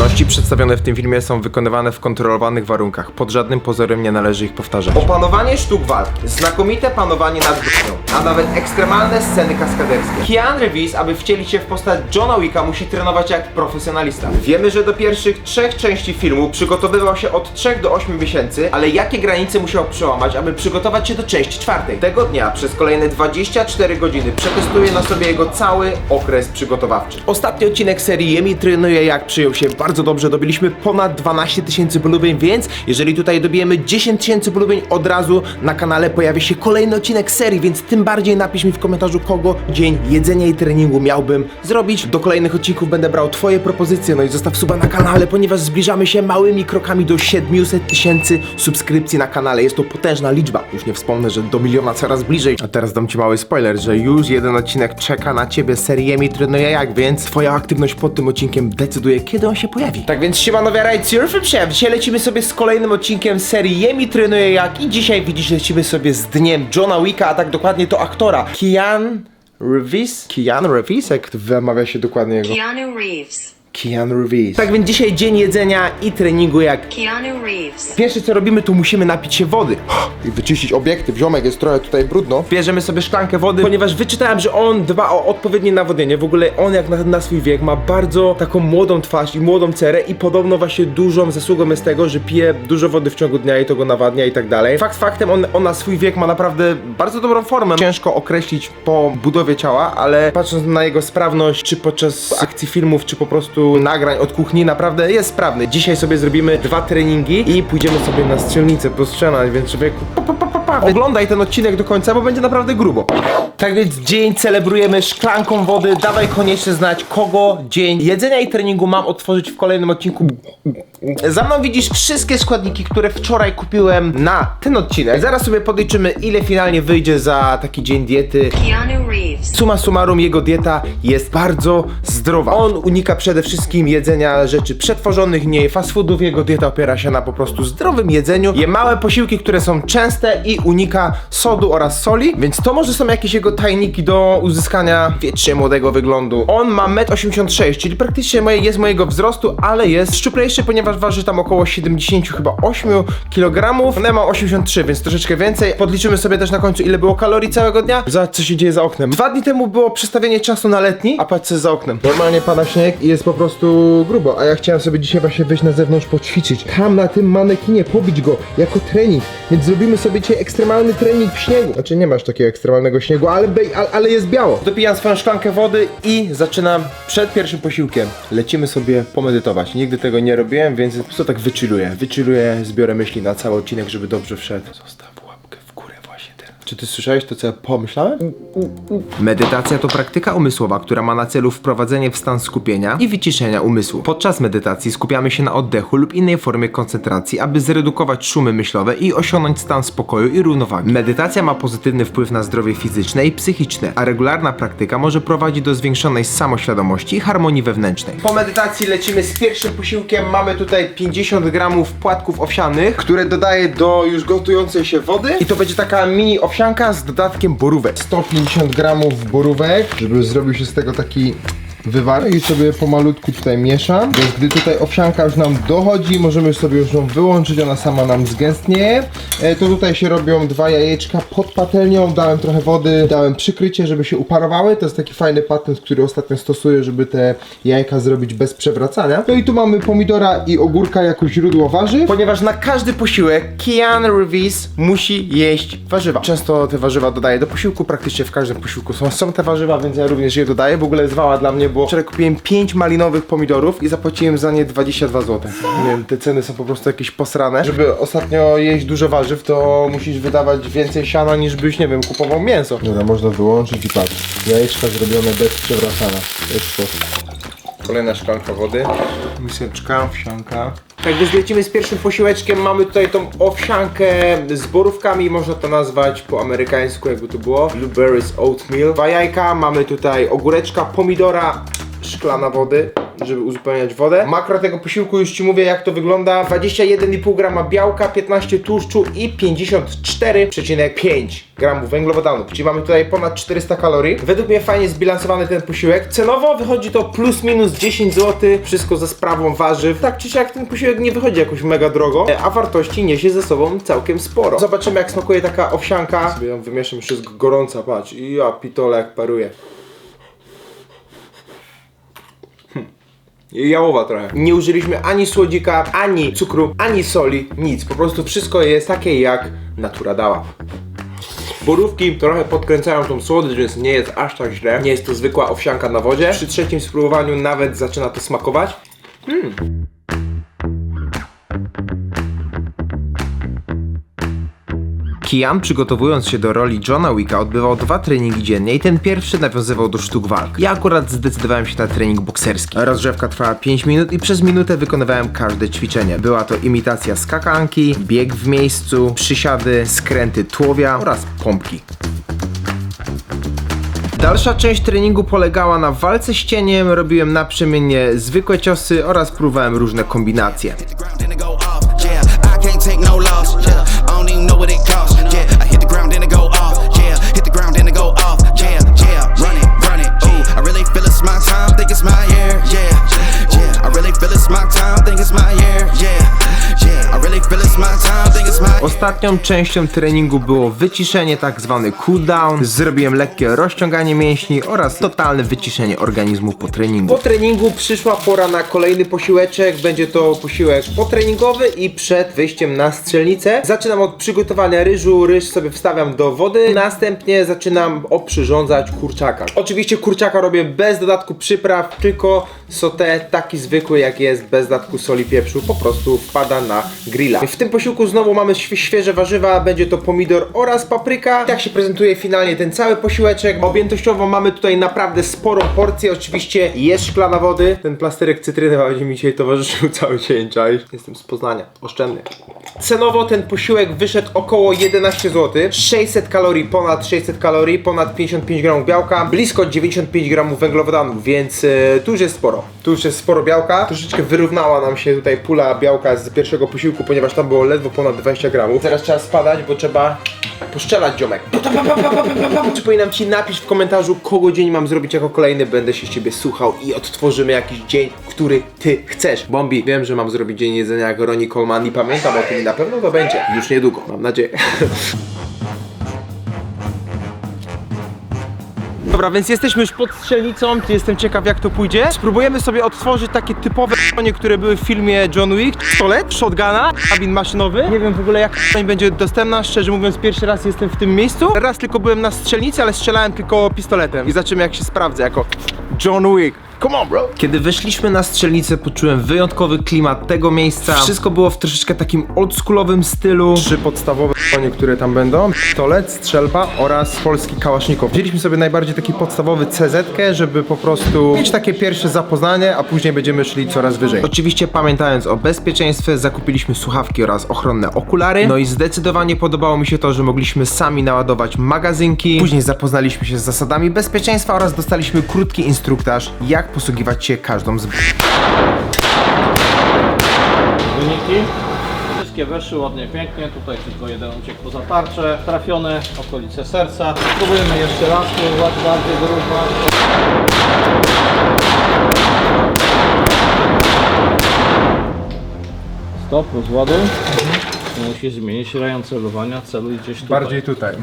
Czynności przedstawione w tym filmie są wykonywane w kontrolowanych warunkach. Pod żadnym pozorem nie należy ich powtarzać. Opanowanie sztuk walki, znakomite panowanie nad bronią, a nawet ekstremalne sceny kaskaderskie. Keanu Reeves, aby wcielić się w postać Johna Wicka, musi trenować jak profesjonalista. Wiemy, że do pierwszych trzech części filmu przygotowywał się od 3 do 8 miesięcy, ale jakie granice musiał przełamać, aby przygotować się do części czwartej? Tego dnia przez kolejne 24 godziny przetestuje na sobie jego cały okres przygotowawczy. Ostatni odcinek serii Jemi trenuje jak przyjął się bardzo dobrze. Dobiliśmy ponad 12 tysięcy polubień, więc jeżeli tutaj dobijemy 10 tysięcy polubień od razu na kanale pojawi się kolejny odcinek serii, więc tym bardziej napisz mi w komentarzu kogo dzień jedzenia i treningu miałbym zrobić. Do kolejnych odcinków będę brał twoje propozycje, no i zostaw suba na kanale, ponieważ zbliżamy się małymi krokami do 700 tysięcy subskrypcji na kanale. Jest to potężna liczba. Już nie wspomnę, że do miliona coraz bliżej. A teraz dam ci mały spoiler, że już jeden odcinek czeka na ciebie seriemi trenuje jak, więc twoja aktywność pod tym odcinkiem decyduje, kiedy on się pojawi. Tak więc siemano wiara i Surfing Chef. Dzisiaj lecimy sobie z kolejnym odcinkiem serii Jemi trenuje jak i dzisiaj widzisz lecimy sobie z dniem Johna Wicka, a tak dokładnie to aktora. Kian Reeves? Kian Reeves? Jak wymawia się dokładnie jego? Keanu Reeves. Keanu Reeves. Tak więc dzisiaj dzień jedzenia i treningu jak Keanu Reeves. Pierwsze co robimy, to musimy napić się wody. I wyczyścić obiektyw. Ziomek jest trochę tutaj brudno. Bierzemy sobie szklankę wody, ponieważ wyczytałem, że on dba o odpowiednie nawodnienie. W ogóle on jak na, na swój wiek ma bardzo taką młodą twarz i młodą cerę i podobno właśnie dużą zasługą jest tego, że pije dużo wody w ciągu dnia i to go nawadnia i tak dalej. Fakt faktem, on, on na swój wiek ma naprawdę bardzo dobrą formę. Ciężko określić po budowie ciała, ale patrząc na jego sprawność, czy podczas akcji filmów, czy po prostu nagrań od kuchni, naprawdę jest sprawny. Dzisiaj sobie zrobimy dwa treningi i pójdziemy sobie na strzelnicę postrzelać, więc człowieku oglądaj ten odcinek do końca, bo będzie naprawdę grubo. Tak więc dzień celebrujemy szklanką wody. Dawaj koniecznie znać, kogo dzień jedzenia i treningu mam otworzyć w kolejnym odcinku. Za mną widzisz wszystkie składniki, które wczoraj kupiłem na ten odcinek. Zaraz sobie podliczymy, ile finalnie wyjdzie za taki dzień diety. Keanu Reeves. Suma summarum jego dieta jest bardzo zdrowa. On unika przede wszystkim jedzenia rzeczy przetworzonych, nie fast foodów. Jego dieta opiera się na po prostu zdrowym jedzeniu. Je małe posiłki, które są częste i unika sodu oraz soli, więc to może są jakieś jego tajniki do uzyskania wiecznie młodego wyglądu. On ma 1,86 m, czyli praktycznie moje, jest mojego wzrostu, ale jest szczuplejszy, ponieważ waży tam około 70 chyba 8 kg. Ja mam 83, więc troszeczkę więcej. Podliczymy sobie też na końcu ile było kalorii całego dnia. Zobacz co się dzieje za oknem. Dwa dni temu było przestawienie czasu na letni, a patrz co jest za oknem. Normalnie pada śnieg i jest po prostu grubo, a ja chciałem sobie dzisiaj właśnie wyjść na zewnątrz poćwiczyć. Tam na tym manekinie pobić go jako trening, więc zrobimy sobie dzisiaj ekstremalny trening w śniegu. Znaczy nie masz takiego ekstremalnego śniegu, ale, ale, ale jest biało. Dopijam swoją szklankę wody i zaczynam przed pierwszym posiłkiem. Lecimy sobie pomedytować. Nigdy tego nie robiłem, więc po prostu tak wychilluję. Wychilluję, zbiorę myśli na cały odcinek, żeby dobrze wszedł. Zostaw łapkę w górę właśnie teraz. Czy ty słyszałeś to, co ja pomyślałem? Medytacja to praktyka umysłowa, która ma na celu wprowadzenie w stan skupienia i wyciszenia umysłu. Podczas medytacji skupiamy się na oddechu lub innej formie koncentracji, aby zredukować szumy myślowe i osiągnąć stan spokoju i równowagi. Medytacja ma pozytywny wpływ na zdrowie fizyczne i psychiczne, a regularna praktyka może prowadzić do zwiększonej samoświadomości i harmonii wewnętrznej. Po medytacji lecimy z pierwszym posiłkiem. Mamy tutaj 50 gramów płatków owsianych, które dodaję do już gotującej się wody i to będzie taka mini owsianka z dodatkiem borówek. 150 gramów borówek, żeby zrobił się z tego taki wywar i sobie pomalutku tutaj mieszam, więc gdy tutaj owsianka już nam dochodzi, możemy sobie już ją wyłączyć, ona sama nam zgęstnieje. E, to tutaj się robią dwa jajeczka pod patelnią, dałem trochę wody, dałem przykrycie, żeby się uparowały. To jest taki fajny patent, który ostatnio stosuję, żeby te jajka zrobić bez przewracania. No i tu mamy pomidora i ogórka jako źródło warzyw, ponieważ na każdy posiłek Keanu Reeves musi jeść warzywa. Często te warzywa dodaję do posiłku, praktycznie w każdym posiłku są, są te warzywa, więc ja również je dodaję. W ogóle zwała dla mnie, bo wczoraj kupiłem 5 malinowych pomidorów i zapłaciłem za nie 22 zł. Nie wiem, te ceny są po prostu jakieś posrane. Żeby ostatnio jeść dużo warzyw, to musisz wydawać więcej siana niż byś, nie wiem, kupował mięso. Dobra, można wyłączyć i patrz. Jajeczka zrobione bez przewracania. Jest to. Kolejna szklanka wody. Miseczka, wsianka. Tak więc lecimy z pierwszym posiłeczkiem. Mamy tutaj tą owsiankę z borówkami, można to nazwać po amerykańsku, jakby to było. Blueberries oatmeal. Dwa jajka, mamy tutaj ogóreczka, pomidora, szklana wody, żeby uzupełniać wodę. Makro tego posiłku już Ci mówię jak to wygląda. 21,5 grama białka, 15 tłuszczu i 54,5 gramów węglowodanów. Czyli mamy tutaj ponad 400 kalorii. Według mnie fajnie zbilansowany ten posiłek. Cenowo wychodzi to plus minus 10 zł. Wszystko ze sprawą warzyw. Tak czy siak ten posiłek nie wychodzi jakoś mega drogo, a wartości niesie ze sobą całkiem sporo. Zobaczymy jak smakuje taka owsianka. Sobie ją wymieszam, już jest gorąca, patrz. I ja pitole jak paruje. Jałowa trochę. Nie użyliśmy ani słodzika, ani cukru, ani soli, nic. Po prostu wszystko jest takie jak natura dała. Borówki trochę podkręcają tą słodycz, więc nie jest aż tak źle. Nie jest to zwykła owsianka na wodzie. Przy trzecim spróbowaniu nawet zaczyna to smakować. Kian, przygotowując się do roli Johna Wicka, odbywał dwa treningi dziennie i ten pierwszy nawiązywał do sztuk walk. Ja akurat zdecydowałem się na trening bokserski. Rozgrzewka trwała 5 minut i przez minutę wykonywałem każde ćwiczenie. Była to imitacja skakanki, bieg w miejscu, przysiady, skręty tułowia oraz pompki. Dalsza część treningu polegała na walce z cieniem, robiłem naprzemiennie zwykłe ciosy oraz próbowałem różne kombinacje. It's my time. Think it's my year. Yeah, yeah, Ostatnią częścią treningu było wyciszenie, tak zwany cooldown. Zrobiłem lekkie rozciąganie mięśni oraz totalne wyciszenie organizmu po treningu. Po treningu przyszła pora na kolejny posiłeczek. Będzie to posiłek potreningowy i przed wyjściem na strzelnicę. Zaczynam od przygotowania ryżu. Ryż sobie wstawiam do wody. Następnie zaczynam oprzyrządzać kurczaka. Oczywiście kurczaka robię bez dodatku przypraw, tylko sauté taki zwykły jak jest, bez dodatku soli, pieprzu. Po prostu wpada na grilla. W tym posiłku znowu mamy świe- świeże warzywa, będzie to pomidor oraz papryka. Tak się prezentuje finalnie ten cały posiłeczek. Objętościowo mamy tutaj naprawdę sporą porcję. Oczywiście jest szklana wody. Ten plasterek cytryny będzie mi dzisiaj towarzyszył cały dzień, czaisz? Jestem z Poznania, oszczędny. Cenowo ten posiłek wyszedł około 11 zł. 600 kalorii, ponad 600 kalorii, ponad 55 gramów białka, blisko 95 gramów węglowodanów, więc e, tu już jest sporo. Tu już jest sporo białka. Troszeczkę wyrównała nam się tutaj pula białka z pierwszego posiłku, ponieważ tam było ledwo ponad 20 gramów. Teraz trzeba spadać, bo trzeba poszczelać dziomek. Czy powinnam ci napisz w komentarzu, kogo dzień mam zrobić jako kolejny, będę się z ciebie słuchał i odtworzymy jakiś dzień, który ty chcesz. Bombi, wiem, że mam zrobić dzień jedzenia jak Ronnie Coleman i pamiętam o tym i na pewno to będzie. Już niedługo, mam nadzieję. Dobra, więc jesteśmy już pod strzelnicą, jestem ciekaw jak to pójdzie. Spróbujemy sobie odtworzyć takie typowe bronie, które były w filmie John Wick. Pistolet, shotguna, karabin maszynowy. Nie wiem w ogóle jak broń będzie dostępna, szczerze mówiąc pierwszy raz jestem w tym miejscu. Raz tylko byłem na strzelnicy, ale strzelałem tylko pistoletem. I zobaczymy jak się sprawdzę jako John Wick. Come on, bro! Kiedy weszliśmy na strzelnicę, poczułem wyjątkowy klimat tego miejsca. Wszystko było w troszeczkę takim oldschoolowym stylu. Trzy podstawowe bronie, które tam będą. Pistolet, strzelba oraz polski kałasznikow. Wzięliśmy sobie najbardziej taki podstawowy CZ, żeby po prostu mieć takie pierwsze zapoznanie, a później będziemy szli coraz wyżej. Oczywiście pamiętając o bezpieczeństwie, zakupiliśmy słuchawki oraz ochronne okulary. No i zdecydowanie podobało mi się to, że mogliśmy sami naładować magazynki. Później zapoznaliśmy się z zasadami bezpieczeństwa oraz dostaliśmy krótki instruktaż, jak posługiwać się każdą z Wyniki. Wszystkie weszły ładnie, pięknie. Tutaj tylko jeden uciekł poza tarczę. Trafione okolice serca. Spróbujemy jeszcze raz spróbować bardziej wyrównać. Stop, rozładuj. Musisz zmienić rejon celowania, celuj gdzieś tutaj. tutaj.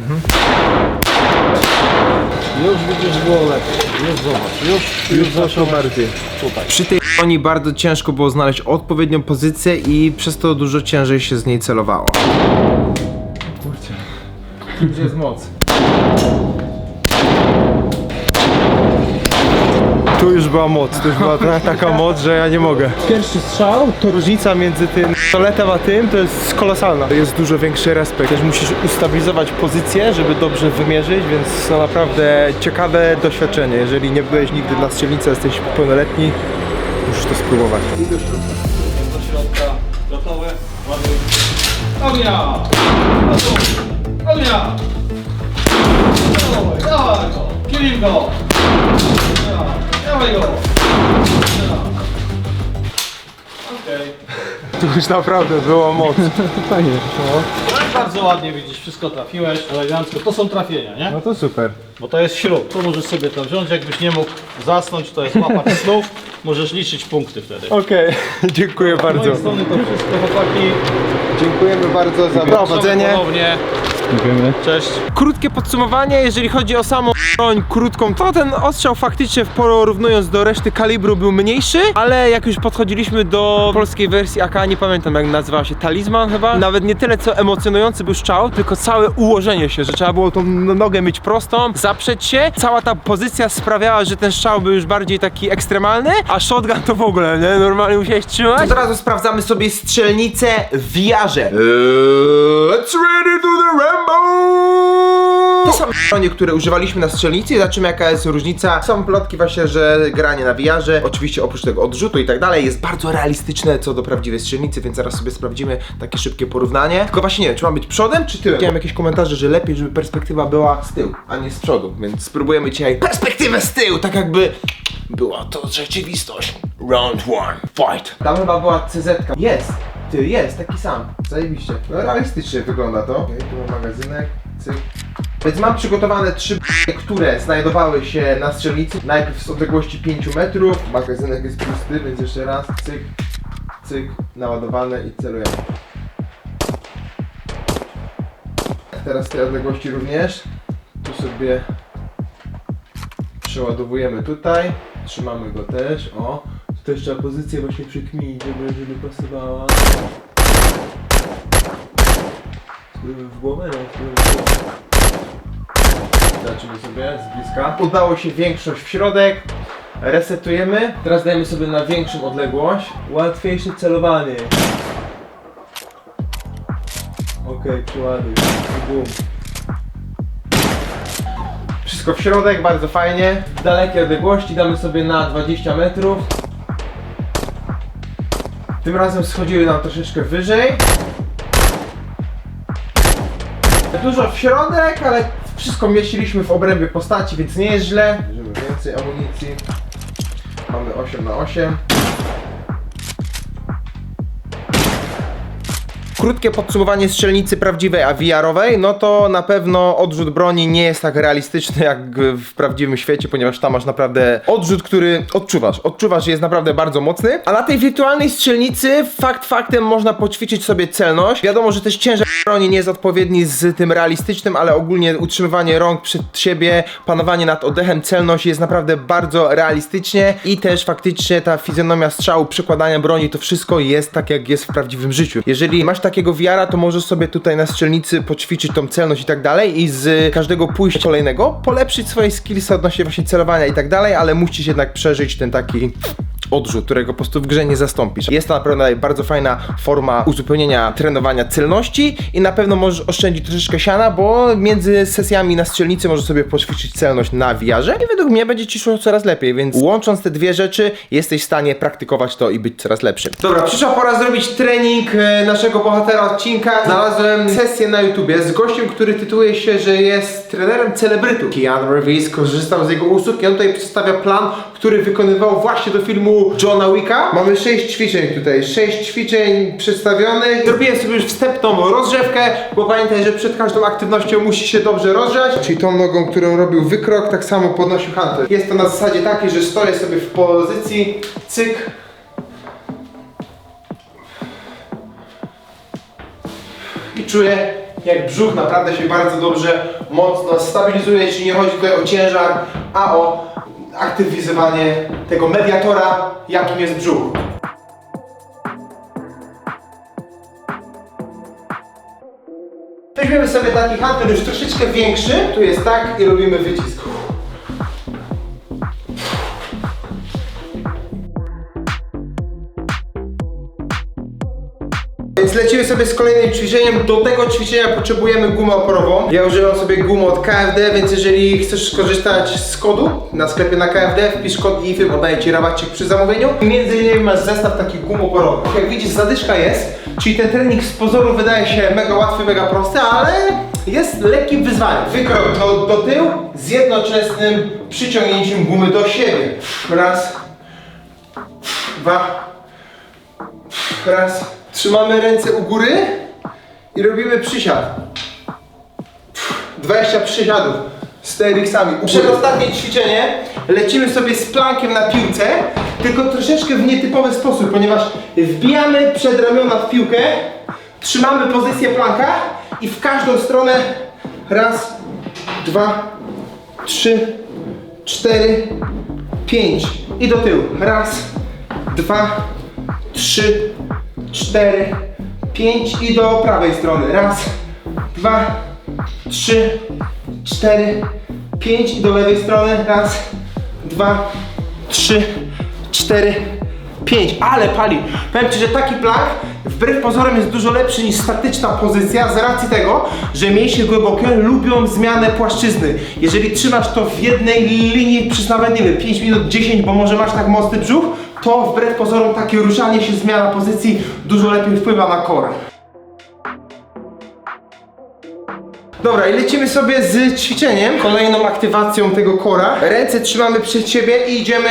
Już widzisz było lepiej. Już zobacz. Już, już zeszło bardziej. tutaj. Przy tej broni bardzo ciężko było znaleźć odpowiednią pozycję i przez to dużo ciężej się z niej celowało. Kurczę. Gdzie jest moc? Tu już była moc, tu już była ta- taka moc, że ja nie mogę. Pierwszy strzał. To różnica między tym pistoletem a tym to jest kolosalna. Jest dużo większy respekt. Też musisz ustabilizować pozycję, żeby dobrze wymierzyć, więc to naprawdę ciekawe doświadczenie. Jeżeli nie byłeś nigdy na strzelnicy, jesteś pełnoletni, musisz to spróbować. do środka. Gotowe? Ładuj. Ognia! Ognia! Dawaj, dawaj go! Go! Dawaj, go! Okej. To już naprawdę było mocno. Fajnie. No i bardzo ładnie widzisz, wszystko trafiłeś, elegancko. To są trafienia, nie? No to super. Bo to jest śrub. Tu możesz sobie to wziąć, jakbyś nie mógł zasnąć, to jest łapać snów. Możesz liczyć punkty wtedy. Okej, dziękuję Z bardzo. mojej strony to wszystko, chłopaki. Dziękujemy bardzo za prowadzenie. ponownie. Dziękujemy. Cześć. Krótkie podsumowanie, jeżeli chodzi o samą broń krótką, to ten ostrzał faktycznie w porównując do reszty kalibru był mniejszy, ale jak już podchodziliśmy do polskiej wersji AK, nie pamiętam jak nazywała się, Talizman chyba, nawet nie tyle co emocjonujący był strzał, tylko całe ułożenie się, że trzeba było tą nogę mieć prostą, zaprzeć się, cała ta pozycja sprawiała, że ten strzał był już bardziej taki ekstremalny, a shotgun to w ogóle, nie? Normalnie musiałeś trzymać. Od razu sprawdzamy sobie strzelnicę w jarze. Let's ready to the Rambo! To są bronie, które używaliśmy na strzelnicy. Zobaczymy jaka jest różnica. Są plotki właśnie, że granie na wiarze, oczywiście oprócz tego odrzutu i tak dalej, jest bardzo realistyczne co do prawdziwej strzelnicy, więc zaraz sobie sprawdzimy takie szybkie porównanie. Tylko właśnie nie wiem, czy ma być przodem, czy tyłem? Widziałem jakieś komentarze, że lepiej, żeby perspektywa była z tyłu, a nie z przodu, więc spróbujemy dzisiaj perspektywę z tyłu, tak jakby była to rzeczywistość. Round one, fight. Tam chyba była CZ. Jest, ty, jest, taki sam. Zajebiście. No realistycznie wygląda to. Okej, tu mam magazynek, cyk. Więc mam przygotowane trzy b- które znajdowały się na strzelnicy. Najpierw z odległości 5 metrów. Magazynek jest pusty, więc jeszcze raz, cyk, cyk, naładowane i celujemy. Teraz z tej odległości również. Tu sobie przeładowujemy tutaj. Trzymamy go też. O, tutaj trzeba pozycję właśnie przykminić, żeby, żeby pasowała. W głowę, no. Zobaczymy sobie z bliska. Udało się większość w środek. Resetujemy. Teraz dajemy sobie na większą odległość. Łatwiejsze celowanie. Okej, przeładuj. I Bum. Wszystko w środek, bardzo fajnie. W dalekiej odległości damy sobie na 20 metrów. Tym razem schodziły nam troszeczkę wyżej. Dużo w środek, ale wszystko mieściliśmy w obrębie postaci, więc nie jest źle. Bierzemy więcej amunicji. Mamy 8 na 8 Krótkie podsumowanie strzelnicy prawdziwej, a VR-owej, no to na pewno odrzut broni nie jest tak realistyczny jak w prawdziwym świecie, ponieważ tam masz naprawdę odrzut, który odczuwasz. Odczuwasz, jest naprawdę bardzo mocny. A na tej wirtualnej strzelnicy fakt faktem można poćwiczyć sobie celność. Wiadomo, że też ciężar broni nie jest odpowiedni z tym realistycznym, ale ogólnie utrzymywanie rąk przed siebie, panowanie nad oddechem, celność jest naprawdę bardzo realistycznie i też faktycznie ta fizjonomia strzału, przekładania broni, to wszystko jest tak jak jest w prawdziwym życiu. Jeżeli masz takiego wiara, to możesz sobie tutaj na strzelnicy poćwiczyć tą celność i tak dalej i z każdego pójścia kolejnego polepszyć swoje skillsy odnośnie właśnie celowania i tak dalej, ale musisz jednak przeżyć ten taki odrzut, którego po prostu w grze nie zastąpisz. Jest to naprawdę bardzo fajna forma uzupełnienia trenowania celności i na pewno możesz oszczędzić troszeczkę siana, bo między sesjami na strzelnicy możesz sobie poćwiczyć celność na wiarze i według mnie będzie ci szło coraz lepiej, więc łącząc te dwie rzeczy jesteś w stanie praktykować to i być coraz lepszym. Dobra, przyszła pora zrobić trening e, naszego bohatera odcinka. Znalazłem sesję na YouTubie z gościem, który tytułuje się, że jest trenerem celebrytu. Keanu Reeves korzystał z jego usług i on tutaj przedstawia plan, który wykonywał właśnie do filmu Johna Wicka. Mamy 6 ćwiczeń tutaj, 6 ćwiczeń przedstawionych. Zrobiłem sobie już wstępną rozgrzewkę, bo pamiętaj, że przed każdą aktywnością musi się dobrze rozgrzać. Czyli tą nogą, którą robił wykrok, tak samo podnosił hantel. Jest to na zasadzie takiej, że stoję sobie w pozycji, cyk, i czuję jak brzuch naprawdę się bardzo dobrze, mocno stabilizuje, czyli nie chodzi tutaj o ciężar, a o aktywizowanie tego mediatora, jakim jest brzuch. Weźmiemy sobie taki hantel już troszeczkę większy, tu jest tak i robimy wycisk. Więc lecimy sobie z kolejnym ćwiczeniem. Do tego ćwiczenia potrzebujemy gumę oporową. Ja używam sobie gumy od KFD, więc jeżeli chcesz skorzystać z kodu na sklepie na KFD, wpisz kod IFY, bo daje Ci rabacik przy zamówieniu. I między innymi masz zestaw takich gum oporowych. Jak widzisz, zadyszka jest, czyli ten trening z pozoru wydaje się mega łatwy, mega prosty, ale jest lekkim wyzwaniem. Wykrok do, do tyłu z jednoczesnym przyciągnięciem gumy do siebie. Raz, dwa. Raz. Trzymamy ręce u góry i robimy przysiad. 20 przysiadów z TRX-ami. Przedostatnie ćwiczenie lecimy sobie z plankiem na piłce, tylko troszeczkę w nietypowy sposób, ponieważ wbijamy przed ramiona w piłkę, trzymamy pozycję planka i w każdą stronę raz, dwa, trzy, cztery, pięć i do tyłu. Raz, dwa, trzy, cztery, pięć i do prawej strony. Raz, dwa, trzy, cztery, pięć i do lewej strony. Raz, dwa, trzy, cztery, pięć. Ale pali. Powiem Ci, że taki plank wbrew pozorom jest dużo lepszy niż statyczna pozycja z racji tego, że mięśnie głębokie lubią zmianę płaszczyzny. Jeżeli trzymasz to w jednej linii przez nawet nie wiem 5 minut 10, bo może masz tak mocny brzuch, to wbrew pozorom takie ruszanie się, zmiana pozycji dużo lepiej wpływa na core. Dobra, i lecimy sobie z ćwiczeniem, kolejną aktywacją tego kora. Ręce trzymamy przed siebie i idziemy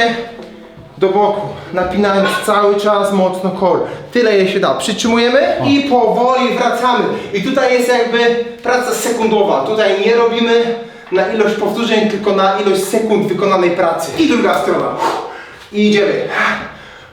do boku, napinając cały czas mocno core. Tyle je się da. Przytrzymujemy i powoli wracamy. I tutaj jest jakby praca sekundowa. Tutaj nie robimy na ilość powtórzeń, tylko na ilość sekund wykonanej pracy. I druga strona. I idziemy.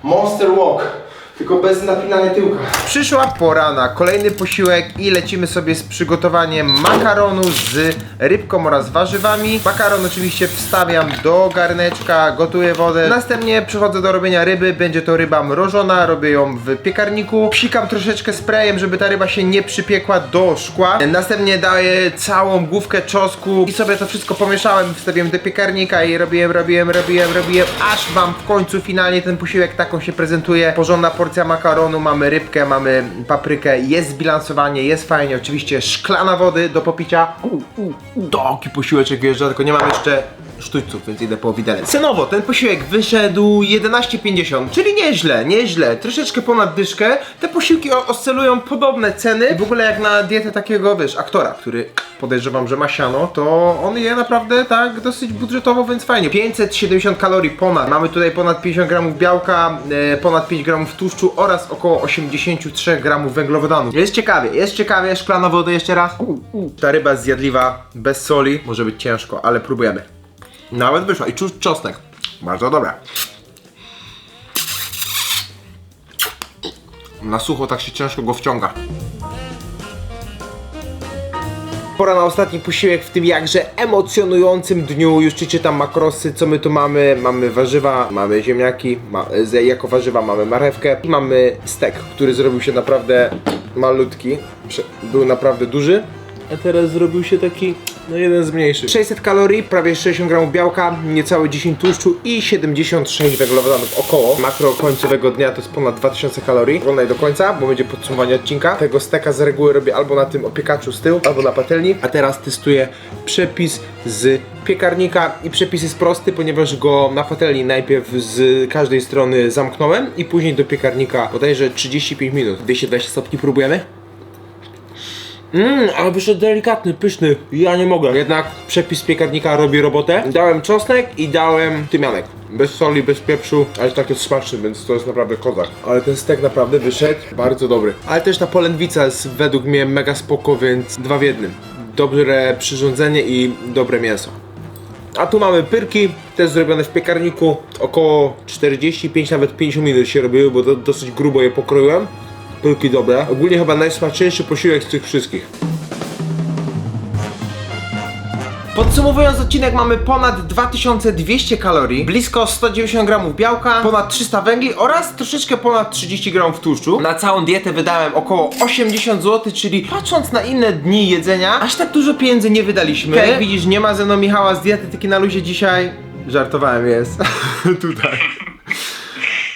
Monster walk. Tylko bez napinania tyłka. Przyszła pora na kolejny posiłek i lecimy sobie z przygotowaniem makaronu z rybką oraz warzywami. Makaron oczywiście wstawiam do garneczka, gotuję wodę. Następnie przechodzę do robienia ryby. Będzie to ryba mrożona, robię ją w piekarniku. Psikam troszeczkę sprayem, żeby ta ryba się nie przypiekła do szkła. Następnie daję całą główkę czosnku i sobie to wszystko pomieszałem, wstawiłem do piekarnika i robiłem, robiłem, robiłem, robiłem, aż wam w końcu finalnie ten posiłek taką się prezentuje. Porządna porcja makaronu, mamy rybkę, mamy paprykę, jest zbilansowanie, jest fajnie, oczywiście szklana wody do popicia. Taki posiłeczek wjeżdża, tylko nie mam jeszcze sztućców, więc idę po widelec. Cenowo ten posiłek wyszedł 11,50, czyli nieźle, nieźle, troszeczkę ponad dyszkę. Te posiłki oscylują podobne ceny. W ogóle jak na dietę takiego, wiesz, aktora, który podejrzewam, że ma siano, to on je naprawdę tak dosyć budżetowo, więc fajnie. 570 kalorii ponad. Mamy tutaj ponad 50 gramów białka, e, ponad 5 gramów tłuszczu oraz około 83 gramów węglowodanów. Jest ciekawie, jest ciekawie, szklana wody jeszcze raz. Ta ryba zjadliwa, bez soli, może być ciężko, ale próbujemy. Nawet wyszła i czuć czosnek. Bardzo dobra. Na sucho tak się ciężko go wciąga. Pora na ostatni posiłek w tym jakże emocjonującym dniu. Już ci czytam makrosy, co my tu mamy. Mamy warzywa, mamy ziemniaki, ma, z- jako warzywa mamy marchewkę i mamy stek, który zrobił się naprawdę malutki. Prze- Był naprawdę duży. A teraz zrobił się taki, no jeden z mniejszych. 600 kalorii, prawie 60 gramów białka, niecałe 10 tłuszczu i 76 węglowodanów około. Makro końcowego dnia to jest ponad 2000 kalorii. Oglądaj do końca, bo będzie podsumowanie odcinka. Tego steka z reguły robię albo na tym opiekaczu z tyłu, albo na patelni. A teraz testuję przepis z piekarnika i przepis jest prosty, ponieważ go na patelni najpierw z każdej strony zamknąłem i później do piekarnika bodajże 35 minut. 220 stopni próbujemy. Mmm, ale wyszedł delikatny, pyszny. Ja nie mogę. Jednak przepis piekarnika robi robotę. Dałem czosnek i dałem tymianek. Bez soli, bez pieprzu, ale tak jest smaczny, więc to jest naprawdę kozak. Ale ten stek naprawdę wyszedł bardzo dobry. Ale też ta polędwica jest według mnie mega spoko, więc dwa w jednym. Dobre przyrządzenie i dobre mięso. A tu mamy pyrki, też zrobione w piekarniku. Około 45, nawet 50 minut się robiły, bo do, dosyć grubo je pokroiłem. Pyrki dobre. Ogólnie chyba najsmaczniejszy posiłek z tych wszystkich. Podsumowując odcinek mamy ponad 2200 kalorii, blisko 190 gramów białka, ponad 300 węgli oraz troszeczkę ponad 30 gramów tłuszczu. Na całą dietę wydałem około 80 zł, czyli patrząc na inne dni jedzenia, aż tak dużo pieniędzy nie wydaliśmy. Jak widzisz, nie ma ze mną Michała z dietetyki na luzie dzisiaj. Żartowałem, jest. Tutaj.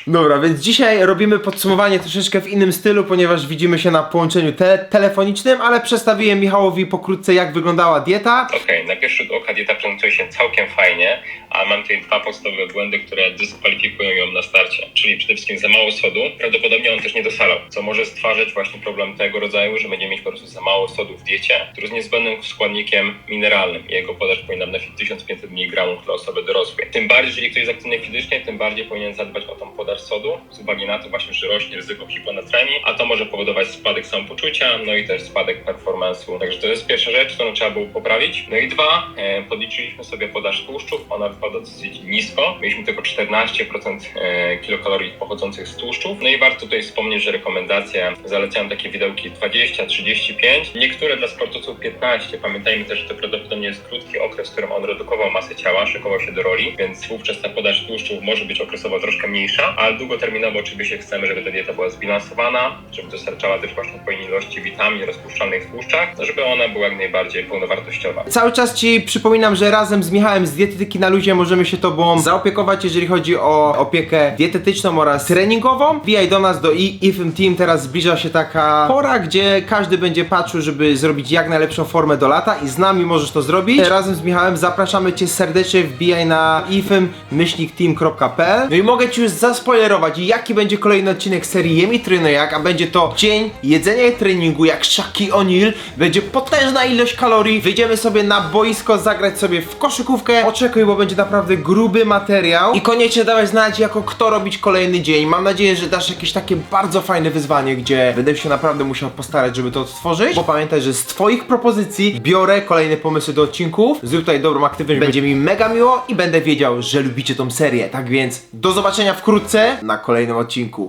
Dobra, więc dzisiaj robimy podsumowanie troszeczkę w innym stylu, ponieważ widzimy się na połączeniu te telefonicznym, ale przedstawiłem Michałowi pokrótce jak wyglądała dieta. Okej, na pierwszy rzut oka dieta prezentuje się całkiem fajnie, a mam tutaj dwa podstawowe błędy, które dyskwalifikują ją na starcie. Czyli przede wszystkim za mało sodu, prawdopodobnie on też nie dosalał, co może stwarzać właśnie problem tego rodzaju, że będziemy mieć po prostu za mało sodu w diecie, który jest niezbędnym składnikiem mineralnym. Jego podaż powinna wynosić 1500 mg dla osoby dorosłej. Tym bardziej, jeżeli ktoś jest aktywny fizycznie, tym bardziej powinien zadbać o tą podaż podaż sodu, z uwagi na to właśnie, że rośnie ryzyko hiponatremii, a to może powodować spadek samopoczucia, no i też spadek performance'u. Także to jest pierwsza rzecz, którą trzeba było poprawić. No i dwa, e, podliczyliśmy sobie podaż tłuszczów, ona wypada dosyć nisko. Mieliśmy tylko 14% e, kilokalorii pochodzących z tłuszczów. No i warto tutaj wspomnieć, że rekomendacje zalecają takie widełki 20-35, niektóre dla sportowców 15. Pamiętajmy też, że to prawdopodobnie jest krótki okres, w którym on redukował masę ciała, szykował się do roli, więc wówczas ta podaż tłuszczów może być okresowo troszkę mniejsza, ale długoterminowo oczywiście chcemy, żeby ta dieta była zbilansowana, żeby dostarczała też właśnie odpowiedniej ilości witamin rozpuszczalnych w tłuszczach, żeby ona była jak najbardziej pełnowartościowa. Cały czas Ci przypominam, że razem z Michałem z Dietetyki na Luzie możemy się Tobą zaopiekować, jeżeli chodzi o opiekę dietetyczną oraz treningową. Wbijaj do nas do IFM Team, teraz zbliża się taka pora, gdzie każdy będzie patrzył, żeby zrobić jak najlepszą formę do lata i z nami możesz to zrobić. Razem z Michałem zapraszamy Cię serdecznie, wbijaj na ifm-team.pl No i mogę Ci już zaspoilerować, jaki będzie kolejny odcinek serii Jem i Trenuj Jak, a będzie to dzień jedzenia i treningu jak Shaki O'Neal. Będzie potężna ilość kalorii. Wyjdziemy sobie na boisko, zagrać sobie w koszykówkę. Oczekuj, bo będzie naprawdę gruby materiał. I koniecznie dawaj znać, jako kto robić kolejny dzień. Mam nadzieję, że dasz jakieś takie bardzo fajne wyzwanie, gdzie będę się naprawdę musiał postarać, żeby to stworzyć. Bo pamiętaj, że z Twoich propozycji biorę kolejne pomysły do odcinków. Zrób tutaj dobrą aktywność, będzie mi mega miło i będę wiedział, że lubicie tą serię. Tak więc do zobaczenia wkrótce na kolejnym odcinku.